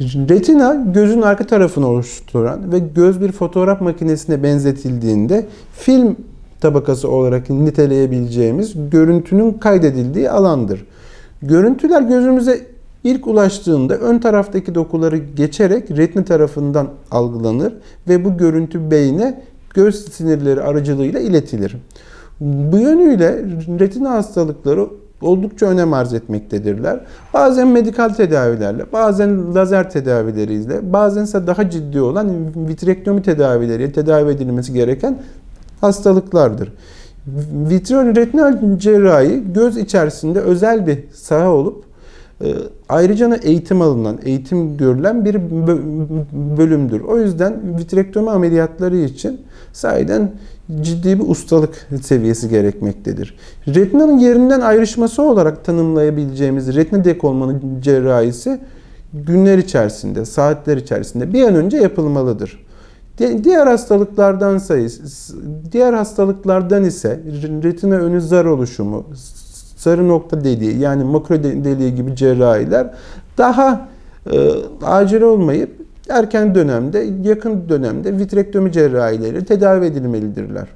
Retina gözün arka tarafını oluşturan ve göz bir fotoğraf makinesine benzetildiğinde film tabakası olarak niteleyebileceğimiz görüntünün kaydedildiği alandır. Görüntüler gözümüze ilk ulaştığında ön taraftaki dokuları geçerek retina tarafından algılanır ve bu görüntü beyne göz sinirleri aracılığıyla iletilir. Bu yönüyle retina hastalıkları oldukça önem arz etmektedirler. Bazen medikal tedavilerle, bazen lazer tedavileriyle, bazen ise daha ciddi olan vitrektomi tedavileriyle tedavi edilmesi gereken hastalıklardır. Vitreoretinal cerrahi göz içerisinde özel bir saha olup ayrıca da eğitim alınan, eğitim görülen bir bö- bölümdür. O yüzden vitrektomi ameliyatları için sahiden ciddi bir ustalık seviyesi gerekmektedir. Retinanın yerinden ayrışması olarak tanımlayabileceğimiz retina dekolmanı cerrahisi günler içerisinde, saatler içerisinde bir an önce yapılmalıdır. Di- Diğer hastalıklardan sayısı, diğer hastalıklardan ise retina önü zar oluşumu, sarı nokta deliği yani makro de- deliği gibi cerrahiler daha e, acil olmayıp erken dönemde, yakın dönemde vitrektomi cerrahileri tedavi edilmelidirler.